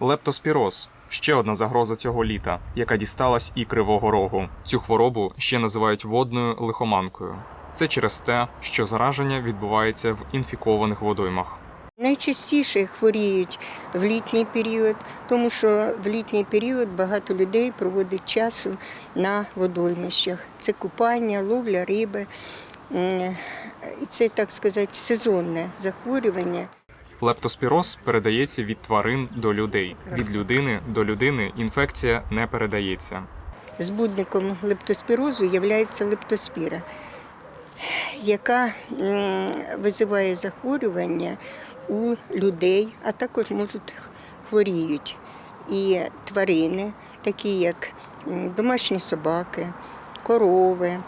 Лептоспіроз ще одна загроза цього літа, яка дісталась і кривого рогу. Цю хворобу ще називають водною лихоманкою. Це через те, що зараження відбувається в інфікованих водоймах. Найчастіше хворіють в літній період, тому що в літній період багато людей проводить часу на водоймищах. Це купання, ловля риби. Це, так сказати, сезонне захворювання. Лептоспіроз передається від тварин до людей. Від людини до людини інфекція не передається. Збудником лептоспірозу є лептоспіра, яка визиває захворювання у людей, а також можуть хворіють і тварини, такі як домашні собаки, корови,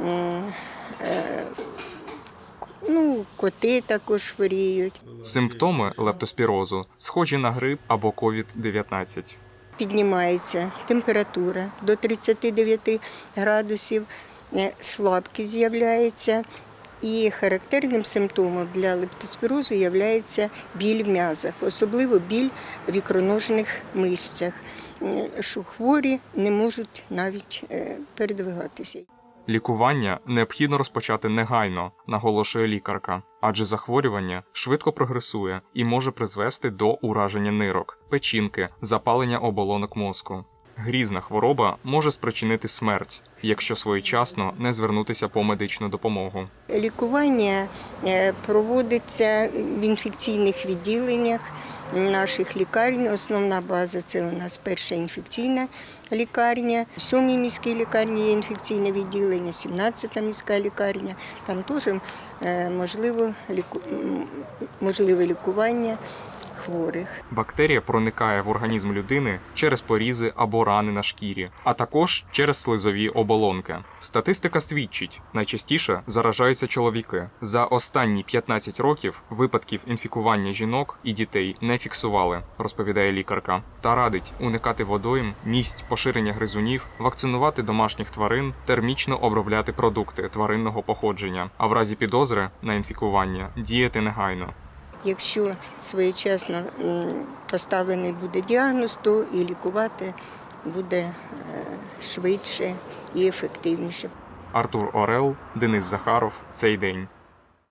е, ну, коти також хворіють. Симптоми лептоспірозу схожі на грип або COVID-19. піднімається температура до 39 градусів, е, слабкість з'являється. І характерним симптомом для лептоспірозу є біль в м'язах, особливо біль в ікроножних мишцях, е, що хворі не можуть навіть е, передвигатися. Лікування необхідно розпочати негайно, наголошує лікарка, адже захворювання швидко прогресує і може призвести до ураження нирок, печінки, запалення оболонок мозку. Грізна хвороба може спричинити смерть, якщо своєчасно не звернутися по медичну допомогу. Лікування е, проводиться в інфекційних відділеннях наших лікарень. Основна база це у нас перша інфекційна лікарня, в сьомій міській лікарні є інфекційне відділення, 17-та міська лікарня. Там теж е, можливо, лікування хворих. Бактерія проникає в організм людини через порізи або рани на шкірі, а також через слизові оболонки. Статистика свідчить, найчастіше заражаються чоловіки. За останні 15 років випадків інфікування жінок і дітей не фіксували, розповідає лікарка, та радить уникати водойм, місць поширення гризунів, вакцинувати домашніх тварин, термічно обробляти продукти тваринного походження, а в разі підозри на інфікування діяти негайно. Якщо своєчасно поставлений буде діагноз, то і лікувати буде е, швидше і ефективніше. Артур Орел, Денис Захаров. Цей день.